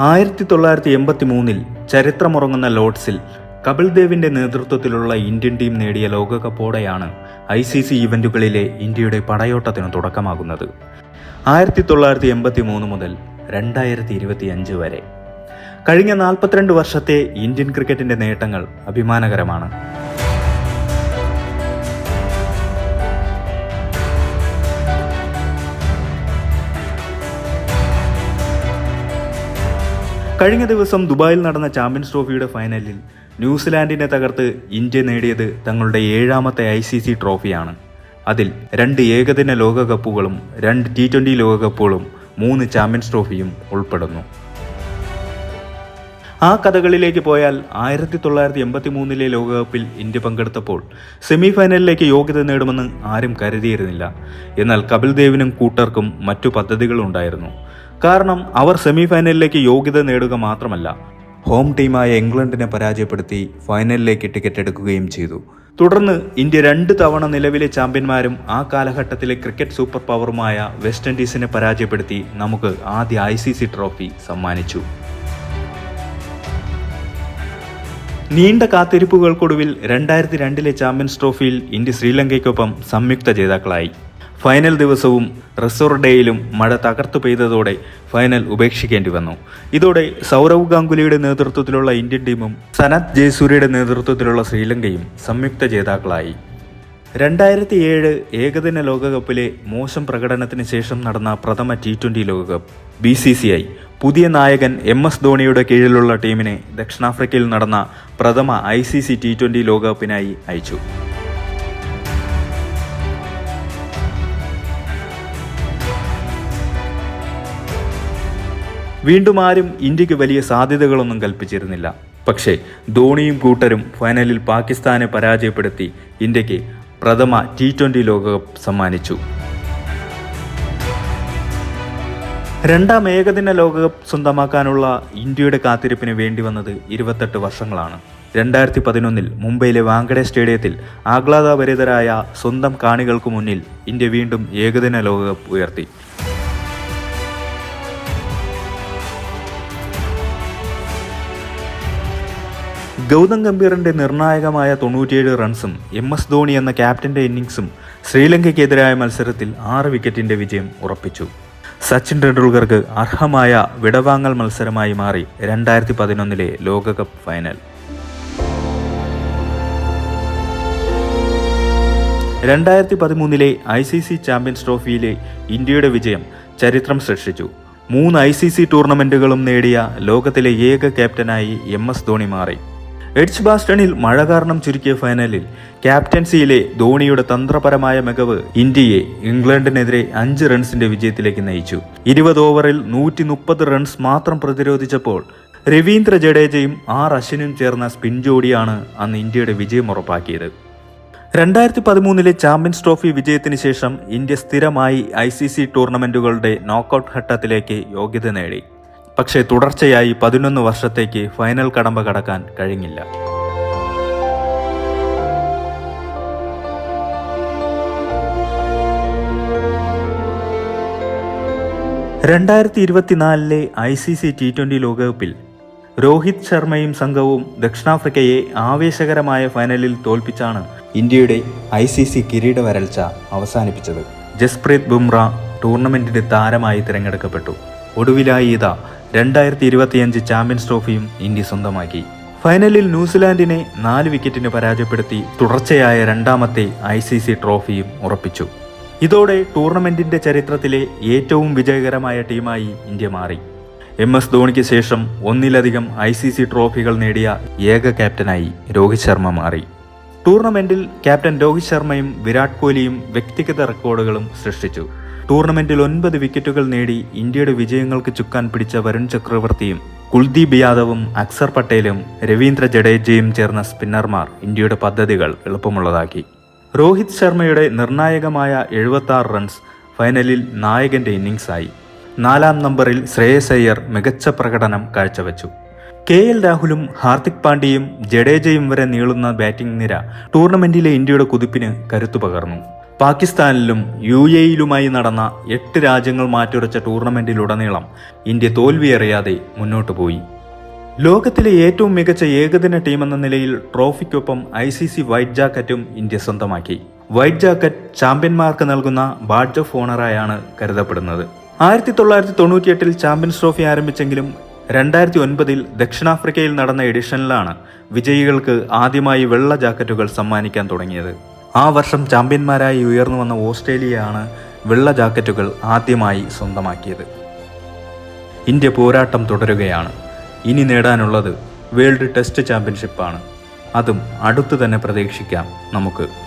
ആയിരത്തി തൊള്ളായിരത്തി എൺപത്തി മൂന്നിൽ ചരിത്രമുറങ്ങുന്ന ലോർഡ്സിൽ കപിൽ ദേവിന്റെ നേതൃത്വത്തിലുള്ള ഇന്ത്യൻ ടീം നേടിയ ലോകകപ്പോടെയാണ് ഐ സി സി ഇവന്റുകളിലെ ഇന്ത്യയുടെ പടയോട്ടത്തിന് തുടക്കമാകുന്നത്. ആയിരത്തി തൊള്ളായിരത്തി എൺപത്തി മൂന്ന് മുതൽ രണ്ടായിരത്തി ഇരുപത്തി അഞ്ച് വരെ. കഴിഞ്ഞ നാൽപ്പത്തിരണ്ട് വർഷത്തെ ഇന്ത്യൻ ക്രിക്കറ്റിന്റെ നേട്ടങ്ങൾ അഭിമാനകരമാണ്. കഴിഞ്ഞ ദിവസം ദുബായിൽ നടന്ന ചാമ്പ്യൻസ് ട്രോഫിയുടെ ഫൈനലിൽ ന്യൂസിലാൻഡിനെ തകർത്ത് ഇന്ത്യ നേടിയത് തങ്ങളുടെ ഏഴാമത്തെ ഐ സി സി ട്രോഫിയാണ്. അതിൽ രണ്ട് ഏകദിന ലോകകപ്പുകളും രണ്ട് ടി ട്വന്റി ലോകകപ്പുകളും മൂന്ന് ചാമ്പ്യൻസ് ട്രോഫിയും ഉൾപ്പെടുന്നു. ആ കഥകളിലേക്ക് പോയാൽ ആയിരത്തി തൊള്ളായിരത്തി എൺപത്തി മൂന്നിലെ ലോകകപ്പിൽ ഇന്ത്യ പങ്കെടുത്തപ്പോൾ സെമി ഫൈനലിലേക്ക് യോഗ്യത നേടുമെന്ന് ആരും കരുതിയിരുന്നില്ല. എന്നാൽ കപിൽ ദേവിനും കൂട്ടർക്കും മറ്റു പദ്ധതികളുണ്ടായിരുന്നു. കാരണം അവർ സെമിഫൈനലിലേക്ക് യോഗ്യത നേടുക മാത്രമല്ല ഹോം ടീമായ ഇംഗ്ലണ്ടിനെ പരാജയപ്പെടുത്തി ഫൈനലിലേക്ക് ടിക്കറ്റ് എടുക്കുകയും ചെയ്തു. തുടർന്ന് ഇന്ത്യ രണ്ട് തവണ നിലവിലെ ചാമ്പ്യന്മാരും ആ കാലഘട്ടത്തിലെ ക്രിക്കറ്റ് സൂപ്പർ പവറുമായ വെസ്റ്റ് ഇൻഡീസിനെ പരാജയപ്പെടുത്തി നമുക്ക് ആദ്യ ഐ സി സി ട്രോഫി സമ്മാനിച്ചു. നീണ്ട കാത്തിരിപ്പുകൾക്കൊടുവിൽ രണ്ടായിരത്തി രണ്ടിലെ ചാമ്പ്യൻസ് ട്രോഫിയിൽ ഇന്ത്യ ശ്രീലങ്കയ്ക്കൊപ്പം സംയുക്ത ജേതാക്കളായി. ഫൈനൽ ദിവസവും റിസോർട്ട് ഡേയിലും മഴ തകർത്തു പെയ്തതോടെ ഫൈനൽ ഉപേക്ഷിക്കേണ്ടി വന്നു. ഇതോടെ സൗരവ് ഗാംഗുലിയുടെ നേതൃത്വത്തിലുള്ള ഇന്ത്യൻ ടീമും സനത് ജയസൂര്യയുടെ നേതൃത്വത്തിലുള്ള ശ്രീലങ്കയും സംയുക്ത ജേതാക്കളായി. രണ്ടായിരത്തി ഏഴ് ഏകദിന ലോകകപ്പിലെ മോശം പ്രകടനത്തിന് ശേഷം നടന്ന പ്രഥമ ടി ട്വന്റി ലോകകപ്പ് ബി സി സി ഐ പുതിയ നായകൻ എം എസ് ധോണിയുടെ കീഴിലുള്ള ടീമിനെ ദക്ഷിണാഫ്രിക്കയിൽ നടന്ന പ്രഥമ I C C T twenty ലോകകപ്പിനായി അയച്ചു. വീണ്ടും ആരും ഇന്ത്യയ്ക്ക് വലിയ സാധ്യതകളൊന്നും കൽപ്പിച്ചിരുന്നില്ല. പക്ഷേ ധോണിയും കൂട്ടരും ഫൈനലിൽ പാകിസ്ഥാനെ പരാജയപ്പെടുത്തി ഇന്ത്യയ്ക്ക് പ്രഥമ ടി ട്വന്റി ലോകകപ്പ് സമ്മാനിച്ചു. രണ്ടാം ഏകദിന ലോകകപ്പ് സ്വന്തമാക്കാനുള്ള ഇന്ത്യയുടെ കാത്തിരിപ്പിന് വേണ്ടി വന്നത് ഇരുപത്തെട്ട് വർഷങ്ങളാണ്. രണ്ടായിരത്തി പതിനൊന്നിൽ മുംബൈയിലെ വാങ്കഡെ സ്റ്റേഡിയത്തിൽ ആഹ്ലാദഭരിതരായ സ്വന്തം കാണികൾക്ക് മുന്നിൽ ഇന്ത്യ വീണ്ടും ഏകദിന ലോകകപ്പ് ഉയർത്തി. ഗൗതം ഗംഭീറിന്റെ നിർണായകമായ തൊണ്ണൂറ്റിയേഴ് റൺസും എം എസ് ധോണി എന്ന ക്യാപ്റ്റന്റെ ഇന്നിങ്സും ശ്രീലങ്കയ്ക്കെതിരായ മത്സരത്തിൽ ആറ് വിക്കറ്റിന്റെ വിജയം ഉറപ്പിച്ചു. സച്ചിൻ ടെണ്ടുൽക്കർക്ക് അർഹമായ വിടവാങ്ങൽ മത്സരമായി മാറി രണ്ടായിരത്തി പതിനൊന്നിലെ ലോകകപ്പ് ഫൈനൽ. രണ്ടായിരത്തി പതിമൂന്നിലെ ഐ സി സി ചാമ്പ്യൻസ് ട്രോഫിയിലെ ഇന്ത്യയുടെ വിജയം ചരിത്രം സൃഷ്ടിച്ചു. മൂന്ന് ഐ സി സി ടൂർണമെന്റുകളും നേടിയ ലോകത്തിലെ ഏക ക്യാപ്റ്റനായി എം എസ് ധോണി മാറി. എഡ്ജ് ബാസ്റ്റണിൽ മഴ കാരണം ചുരുക്കിയ ഫൈനലിൽ ക്യാപ്റ്റൻസിയിലെ ധോണിയുടെ തന്ത്രപരമായ മികവ് ഇന്ത്യയെ ഇംഗ്ലണ്ടിനെതിരെ അഞ്ച് റൺസിന്റെ വിജയത്തിലേക്ക് നയിച്ചു. ഇരുപത് ഓവറിൽ നൂറ്റി മുപ്പത് റൺസ് മാത്രം പ്രതിരോധിച്ചപ്പോൾ രവീന്ദ്ര ജഡേജയും ആർ അശ്വിനും ചേർന്ന സ്പിൻ ജോഡിയാണ് അന്ന് ഇന്ത്യയുടെ വിജയം ഉറപ്പാക്കിയത്. രണ്ടായിരത്തി പതിമൂന്നിലെ ചാമ്പ്യൻസ് ട്രോഫി വിജയത്തിന് ശേഷം ഇന്ത്യ സ്ഥിരമായി ഐ സി സി ടൂർണമെന്റുകളുടെ നോക്കൌട്ട് ഘട്ടത്തിലേക്ക് യോഗ്യത നേടി. പക്ഷേ തുടർച്ചയായി പതിനൊന്ന് വർഷത്തേക്ക് ഫൈനൽ കടമ്പ കടക്കാൻ കഴിഞ്ഞില്ല. രണ്ടായിരത്തി ഇരുപത്തിനാലിലെ I C C T twenty ലോകകപ്പിൽ രോഹിത് ശർമ്മയും സംഘവും ദക്ഷിണാഫ്രിക്കയെ ആവേശകരമായ ഫൈനലിൽ തോൽപ്പിച്ചാണ് ഇന്ത്യയുടെ ഐ സി സി കിരീട വരൾച്ച അവസാനിപ്പിച്ചത്. ജസ്പ്രീത് ബുംറ ടൂർണമെന്റിന്റെ താരമായി തിരഞ്ഞെടുക്കപ്പെട്ടു. ഒടുവിലായി ഇതാ രണ്ടായിരത്തി ഇരുപത്തിയഞ്ച് ചാമ്പ്യൻസ് ട്രോഫിയും ഇന്ത്യ സ്വന്തമാക്കി. ഫൈനലിൽ ന്യൂസിലാൻഡിനെ നാല് വിക്കറ്റിന് പരാജയപ്പെടുത്തി തുടർച്ചയായ രണ്ടാമത്തെ ഐ സി സി ട്രോഫിയും ഉറപ്പിച്ചു. ഇതോടെ ടൂർണമെന്റിന്റെ ചരിത്രത്തിലെ ഏറ്റവും വിജയകരമായ ടീമായി ഇന്ത്യ മാറി. എം എസ് ധോണിക്ക് ശേഷം ഒന്നിലധികം ഐ സി സി ട്രോഫികൾ നേടിയ ഏക ക്യാപ്റ്റനായി രോഹിത് ശർമ്മ മാറി. ടൂർണമെന്റിൽ ക്യാപ്റ്റൻ രോഹിത് ശർമ്മയും വിരാട് കോഹ്ലിയും വ്യക്തിഗത റെക്കോർഡുകളും സൃഷ്ടിച്ചു. ടൂർണമെന്റിൽ ഒൻപത് വിക്കറ്റുകൾ നേടി ഇന്ത്യയുടെ വിജയങ്ങൾക്ക് ചുക്കാൻ പിടിച്ച വരുൺ ചക്രവർത്തിയും കുൽദീപ് യാദവും അക്സർ പട്ടേലും രവീന്ദ്ര ജഡേജയും ചേർന്ന സ്പിന്നർമാർ ഇന്ത്യയുടെ പദ്ധതികൾ എളുപ്പമുള്ളതാക്കി. രോഹിത് ശർമ്മയുടെ നിർണായകമായ എഴുപത്തി റൺസ് ഫൈനലിൽ നായകന്റെ ഇന്നിംഗ്സായി. നാലാം നമ്പറിൽ ശ്രേയസ് അയ്യർ മികച്ച പ്രകടനം കാഴ്ചവെച്ചു. കെ എൽ രാഹുലും ഹാർദിക് പാണ്ഡ്യയും ജഡേജയും വരെ നീളുന്ന ബാറ്റിംഗ് നിര ടൂർണമെന്റിലെ ഇന്ത്യയുടെ കുതിപ്പിന് കരുത്തു പകർന്നു പാകിസ്ഥാനിലും യു എയിലുമായി നടന്ന എട്ട് രാജ്യങ്ങൾ മാറ്റുരച്ച ടൂർണമെന്റിലുടനീളം ഇന്ത്യ തോൽവിയറിയാതെ മുന്നോട്ടു പോയി. ലോകത്തിലെ ഏറ്റവും മികച്ച ഏകദിന ടീമെന്ന നിലയിൽ ട്രോഫിക്കൊപ്പം ഐ സി സി വൈറ്റ് ജാക്കറ്റും ഇന്ത്യ സ്വന്തമാക്കി. വൈറ്റ് ജാക്കറ്റ് ചാമ്പ്യന്മാർക്ക് നൽകുന്ന ബാഡ്ജ് ഓഫ് ഓണറായാണ് കരുതപ്പെടുന്നത്. ആയിരത്തി തൊള്ളായിരത്തി തൊണ്ണൂറ്റിയെട്ടിൽ ചാമ്പ്യൻസ് ട്രോഫി ആരംഭിച്ചെങ്കിലും രണ്ടായിരത്തി ഒൻപതിൽ ദക്ഷിണാഫ്രിക്കയിൽ നടന്ന എഡിഷനിലാണ് വിജയികൾക്ക് ആദ്യമായി വെള്ള ജാക്കറ്റുകൾ സമ്മാനിക്കാൻ തുടങ്ങിയത്. ആ വർഷം ചാമ്പ്യന്മാരായി ഉയർന്നു വന്ന ഓസ്ട്രേലിയയാണ് വെള്ള ജാക്കറ്റുകൾ ആദ്യമായി സ്വന്തമാക്കിയത്. ഇന്ത്യ പോരാട്ടം തുടരുകയാണ്. ഇനി നേടാനുള്ളത് വേൾഡ് ടെസ്റ്റ് ചാമ്പ്യൻഷിപ്പാണ്. അതും അടുത്തു തന്നെ പ്രതീക്ഷിക്കാം നമുക്ക്.